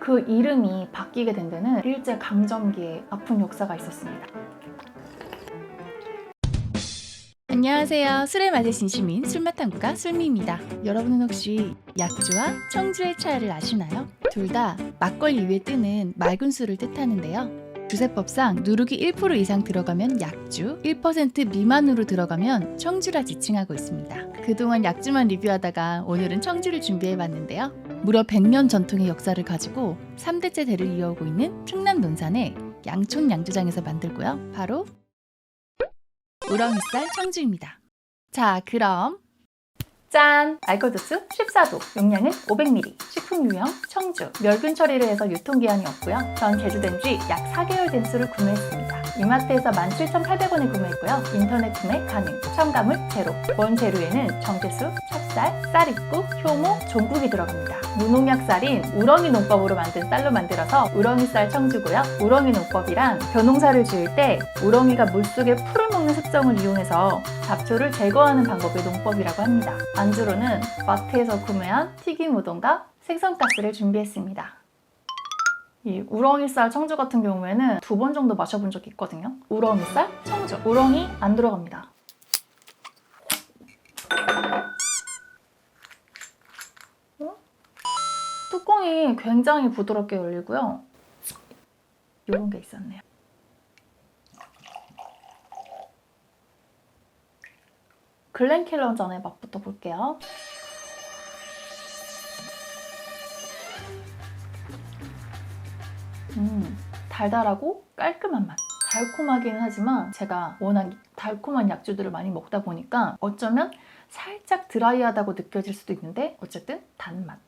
그 이름이 바뀌게 된 데는 일제 강점기에 아픈 역사가 있었습니다. 안녕하세요. 술에 맛의 진심인 술맛탐구가 술미입니다. 여러분은 혹시 약주와 청주의 차이를 아시나요? 둘 다 막걸리 위에 뜨는 맑은 술을 뜻하는데요. 주세법상 누룩이 1% 이상 들어가면 약주, 1% 미만으로 들어가면 청주라 지칭하고 있습니다. 그동안 약주만 리뷰하다가 오늘은 청주를 준비해봤는데요. 무려 100년 전통의 역사를 가지고 3대째 대를 이어오고 있는 충남 논산의 양촌 양조장에서 만들고요. 바로 우렁이쌀 청주입니다. 자, 그럼 짠! 도수 14도, 용량은 500ml, 식품 유형 청주, 멸균 처리를 해서 유통기한이 없고요. 전 제조된 지 약 4개월 된 술을 구매했습니다. 이마트에서 17,800원에 구매했고요. 인터넷 구매 가능, 첨가물 제로. 원 재료에는 정제수, 찹쌀, 쌀입국, 효모, 종국이 들어갑니다. 무농약 쌀인 우렁이 농법으로 만든 쌀로 만들어서 우렁이 쌀 청주고요. 우렁이 농법이란 벼농사를 지을 때 우렁이가 물속에 먹는 습성을 이용해서 잡초를 제거하는 방법의 농법이라고 합니다. 안주로는 마트에서 구매한 튀김 우동과 생선가스를 준비했습니다. 이 우렁이쌀 청주 같은 경우에는 두 번 정도 마셔본 적이 있거든요. 우렁이쌀 청주. 우렁이 안 들어갑니다. 어? 뚜껑이 굉장히 부드럽게 열리고요. 이런 게 있었네요. 글렌킬러 전의 맛부터 볼게요. 음, 달달하고 깔끔한 맛. 달콤하기는 하지만 제가 워낙 달콤한 약주들을 많이 먹다 보니까 어쩌면 살짝 드라이하다고 느껴질 수도 있는데 어쨌든 단맛.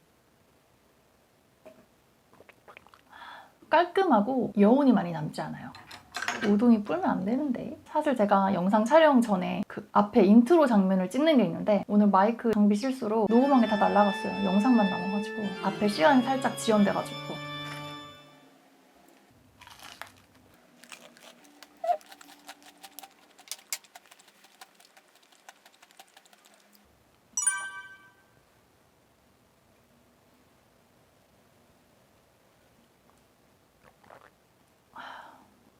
깔끔하고 여운이 많이 남지 않아요. 우동이 불면 안 되는데. 사실 제가 영상 촬영 전에 그 앞에 인트로 장면을 찍는 게 있는데 오늘 마이크 정비 실수로 녹음한 게 다 날라갔어요. 영상만 남아가지고. 앞에 시간이 살짝 지연돼가지고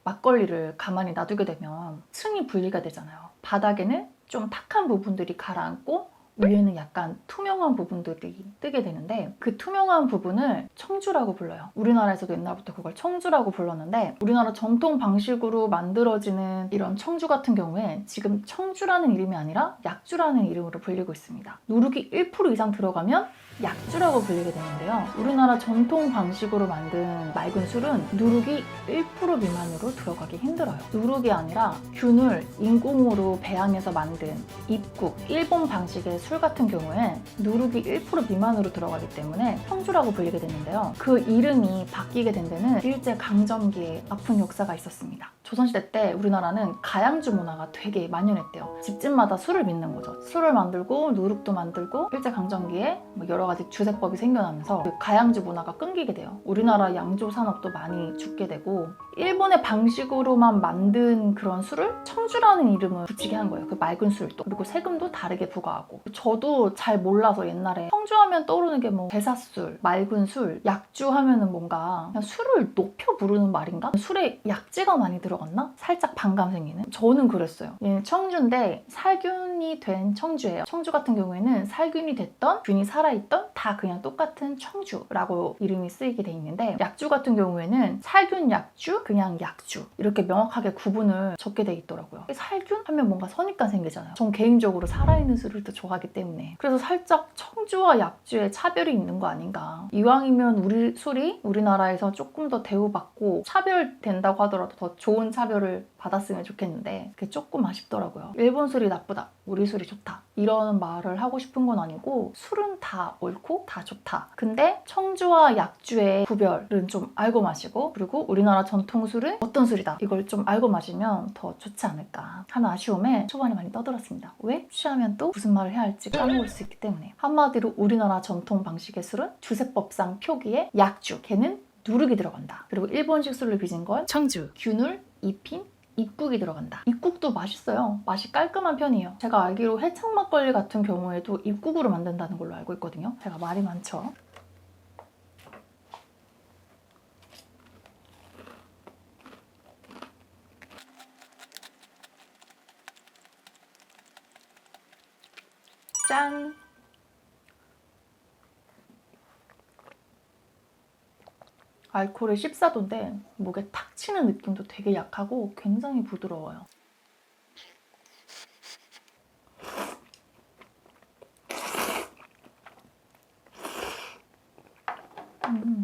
막걸리를 가만히 놔두게 되면 층이 분리가 되잖아요. 바닥에는 좀 탁한 부분들이 가라앉고 위에는 약간 투명한 부분들이 뜨게 되는데 그 투명한 부분을 청주라고 불러요. 우리나라에서도 옛날부터 그걸 청주라고 불렀는데 우리나라 전통 방식으로 만들어지는 이런 청주 같은 경우에 지금 청주라는 이름이 아니라 약주라는 이름으로 불리고 있습니다. 누룩이 1% 이상 들어가면 약주라고 불리게 되는데요. 우리나라 전통 방식으로 만든 맑은 술은 누룩이 1% 미만으로 들어가기 힘들어요. 누룩이 아니라 균을 인공으로 배양해서 만든 입국, 일본 방식의 술 같은 경우에 누룩이 1% 미만으로 들어가기 때문에 청주라고 불리게 되는데요. 그 이름이 바뀌게 된 데는 일제 강점기에 아픈 역사가 있었습니다. 조선시대 때 우리나라는 가양주 문화가 되게 만연했대요. 집집마다 술을 빚는 거죠. 술을 만들고 누룩도 만들고 일제 강점기에 뭐 여러 가지 주세법이 생겨나면서 그 가양주 문화가 끊기게 돼요. 우리나라 양조 산업도 많이 죽게 되고 일본의 방식으로만 만든 그런 술을 청주라는 이름을 붙이게 한 거예요. 그 맑은 술도 그리고 세금도 다르게 부과하고 저도 잘 몰라서 옛날에 청주하면 떠오르는 게 뭐 대사술, 맑은 술, 약주 하면은 뭔가 술을 높여 부르는 말인가? 술에 약재가 많이 들어갔나? 살짝 반감 생기는? 저는 그랬어요. 얘는 청주인데 살균이 된 청주예요. 청주 같은 경우에는 살균이 됐던 균이 살아있 던 다 그냥 똑같은 청주라고 이름이 쓰이게 돼 있는데 약주 같은 경우에는 살균 약주, 그냥 약주 이렇게 명확하게 구분을 적게 돼 있더라고요. 살균 하면 뭔가 선입관 생기잖아요. 전 개인적으로 살아있는 술을 더 좋아하기 때문에 그래서 살짝 청주와 약주의 차별이 있는 거 아닌가. 이왕이면 우리 술이 우리나라에서 조금 더 대우받고 차별된다고 하더라도 더 좋은 차별을 받았으면 좋겠는데 그게 조금 아쉽더라고요. 일본 술이 나쁘다, 우리 술이 좋다 이런 말을 하고 싶은 건 아니고 술은 다 옳고 다 좋다. 근데 청주와 약주의 구별은 좀 알고 마시고 그리고 우리나라 전통 술은 어떤 술이다 이걸 좀 알고 마시면 더 좋지 않을까 하는 아쉬움에 초반에 많이 떠들었습니다. 왜? 취하면 또 무슨 말을 해야 할지 까먹을 수 있기 때문에 한마디로 우리나라 전통 방식의 술은 주세법상 표기에 약주 걔는 누룩이 들어간다. 그리고 일본식 술을 빚은 건 청주. 균을 입힌 입국이 들어간다. 입국도 맛있어요. 맛이 깔끔한 편이에요. 제가 알기로 해창 막걸리 같은 경우에도 입국으로 만든다는 걸로 알고 있거든요. 제가 말이 많죠. 짠! 알코올이 14도인데 목에 탁 치는 느낌도 되게 약하고 굉장히 부드러워요. 음.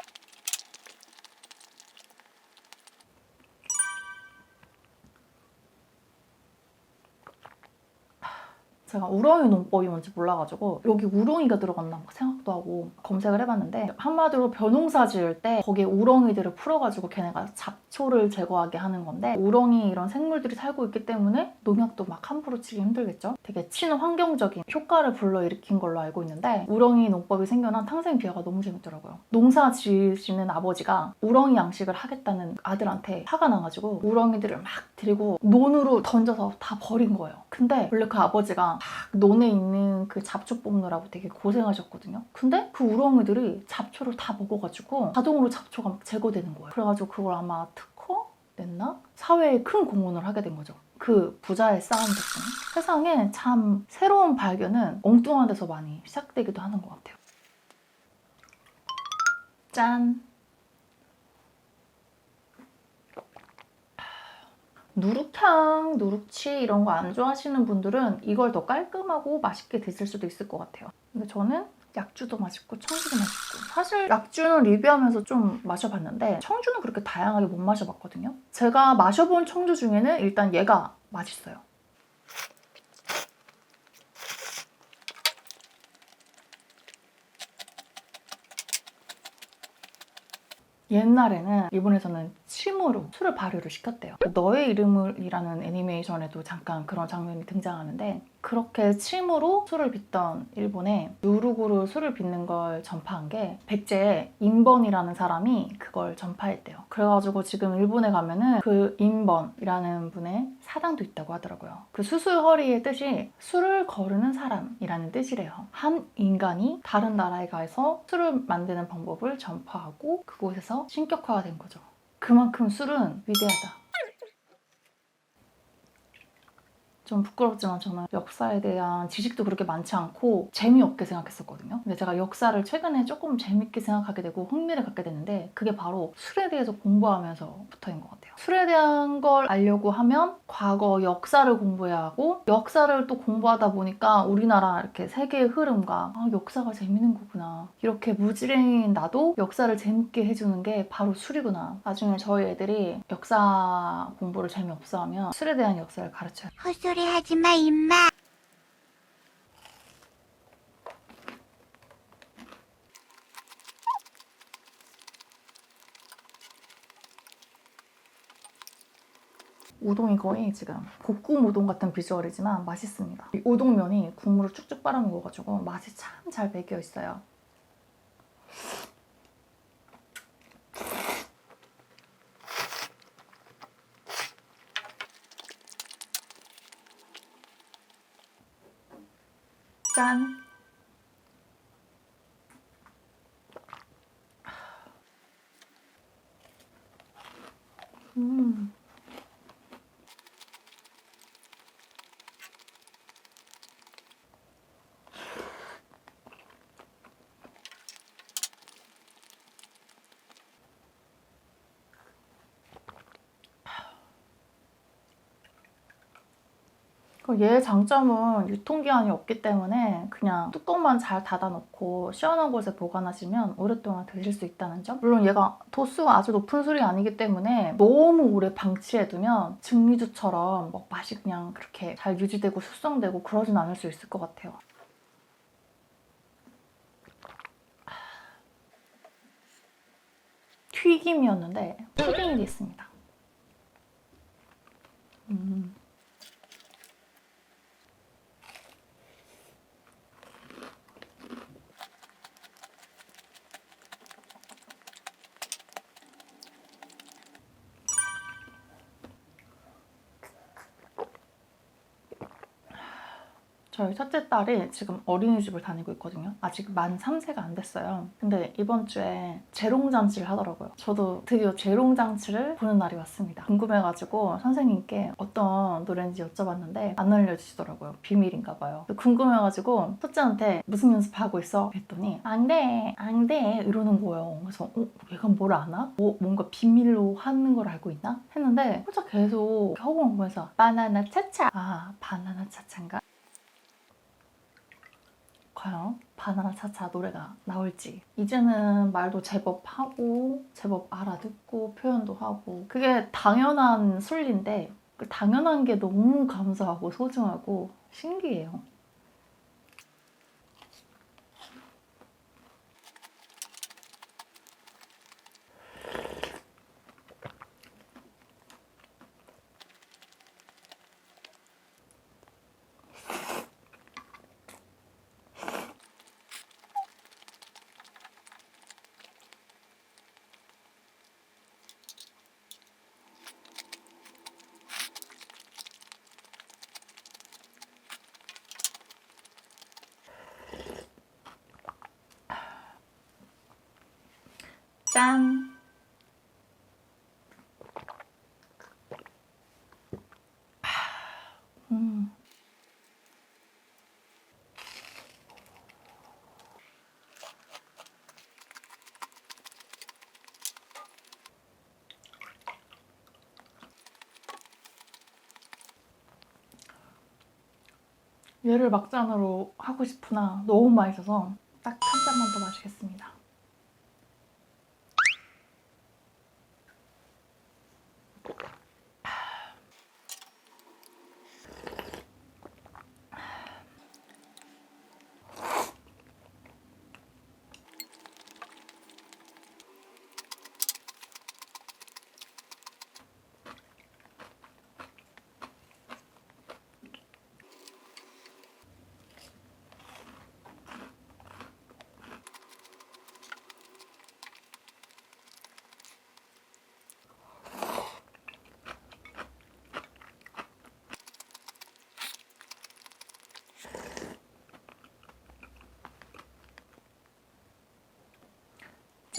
제가 우렁이 농법이 뭔지 몰라가지고 여기 우렁이가 들어갔나 막 생각 도 하고 검색을 해봤는데 한마디로 벼농사 지을 때 거기에 우렁이들을 풀어가지고 걔네가 잡 초를 제거하게 하는 건데 우렁이 이런 생물들이 살고 있기 때문에 농약도 막 함부로 치기 힘들겠죠? 되게 친환경적인 효과를 불러일으킨 걸로 알고 있는데 우렁이 농법이 생겨난 탕생 비화가 너무 재밌더라고요. 농사 지으시는 아버지가 우렁이 양식을 하겠다는 아들한테 화가 나가지고 우렁이들을 막 들이고 논으로 던져서 다 버린 거예요. 근데 원래 그 아버지가 막 논에 있는 그 잡초 뽑느라고 되게 고생하셨거든요. 근데 그 우렁이들이 잡초를 다 먹어가지고 자동으로 잡초가 막 제거되는 거예요. 그래가지고 그걸 아마 특허 냈나? 사회에 큰 공헌을 하게 된 거죠. 그 부자의 싸움 덕분에 세상에 참 새로운 발견은 엉뚱한 데서 많이 시작되기도 하는 것 같아요. 짠! 누룩향, 누룩치 이런 거 안 좋아하시는 분들은 이걸 더 깔끔하고 맛있게 드실 수도 있을 것 같아요. 근데 저는 약주도 맛있고 청주도 맛있고 사실 약주는 리뷰하면서 좀 마셔봤는데 청주는 그렇게 다양하게 못 마셔봤거든요. 제가 마셔본 청주 중에는 일단 얘가 맛있어요. 옛날에는 일본에서는 침으로 술을 발효를 시켰대요. 너의 이름을이라는 애니메이션에도 잠깐 그런 장면이 등장하는데 그렇게 침으로 술을 빚던 일본에 누룩으로 술을 빚는 걸 전파한 게 백제의 인번이라는 사람이 그걸 전파했대요. 그래가지고 지금 일본에 가면은 그 인번이라는 분의 사당도 있다고 하더라고요. 그 수술허리의 뜻이 술을 거르는 사람이라는 뜻이래요. 한 인간이 다른 나라에 가서 술을 만드는 방법을 전파하고 그곳에서 신격화가 된 거죠. 그만큼 술은 위대하다. 좀 부끄럽지만 저는 역사에 대한 지식도 그렇게 많지 않고 재미없게 생각했었거든요. 근데 제가 역사를 최근에 조금 재밌게 생각하게 되고 흥미를 갖게 됐는데 그게 바로 술에 대해서 공부하면서부터인 것 같아요. 술에 대한 걸 알려고 하면 과거 역사를 공부해야 하고 역사를 또 공부하다 보니까 우리나라 이렇게 세계의 흐름과 아, 역사가 재밌는 거구나. 이렇게 무지랭이인 나도 역사를 재밌게 해주는 게 바로 술이구나. 나중에 저희 애들이 역사 공부를 재미없어 하면 술에 대한 역사를 가르쳐야 돼요. 헛소리 하지 마, 임마. 우동이 거의 지금 볶음 우동 같은 비주얼이지만 맛있습니다. 이 우동면이 국물을 쭉쭉 빨아 먹어가지고 맛이 참 잘 배겨 있어요. 짠! 음. 얘의 장점은 유통기한이 없기 때문에 그냥 뚜껑만 잘 닫아놓고 시원한 곳에 보관하시면 오랫동안 드실 수 있다는 점. 물론 얘가 도수가 아주 높은 술이 아니기 때문에 너무 오래 방치해두면 증류주처럼 막 맛이 그냥 그렇게 잘 유지되고 숙성되고 그러진 않을 수 있을 것 같아요. 튀김이었는데 푸딩이 됐습니다. 음. 첫째 딸이 지금 어린이집을 다니고 있거든요. 아직 만 3세가 안 됐어요. 근데 이번 주에 재롱잔치를 하더라고요. 저도 드디어 재롱잔치를 보는 날이 왔습니다. 궁금해가지고 선생님께 어떤 노래인지 여쭤봤는데 안 알려주시더라고요. 비밀인가 봐요. 궁금해가지고 첫째한테 무슨 연습하고 있어? 했더니 안 돼, 안 돼 이러는 거예요. 그래서 어, 얘가 뭘 아나? 뭐 뭔가 비밀로 하는 걸 알고 있나? 했는데 혼자 계속 허공을 보면서 바나나 차차 아 바나나 차차인가? 과연 바나나 차차 노래가 나올지 이제는 말도 제법 하고 제법 알아듣고 표현도 하고 그게 당연한 순리인데 그 당연한 게 너무 감사하고 소중하고 신기해요. 짠! 음. 얘를 막잔으로 하고 싶으나 너무 맛있어서 딱 한 잔만 더 마시겠습니다.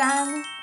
짠!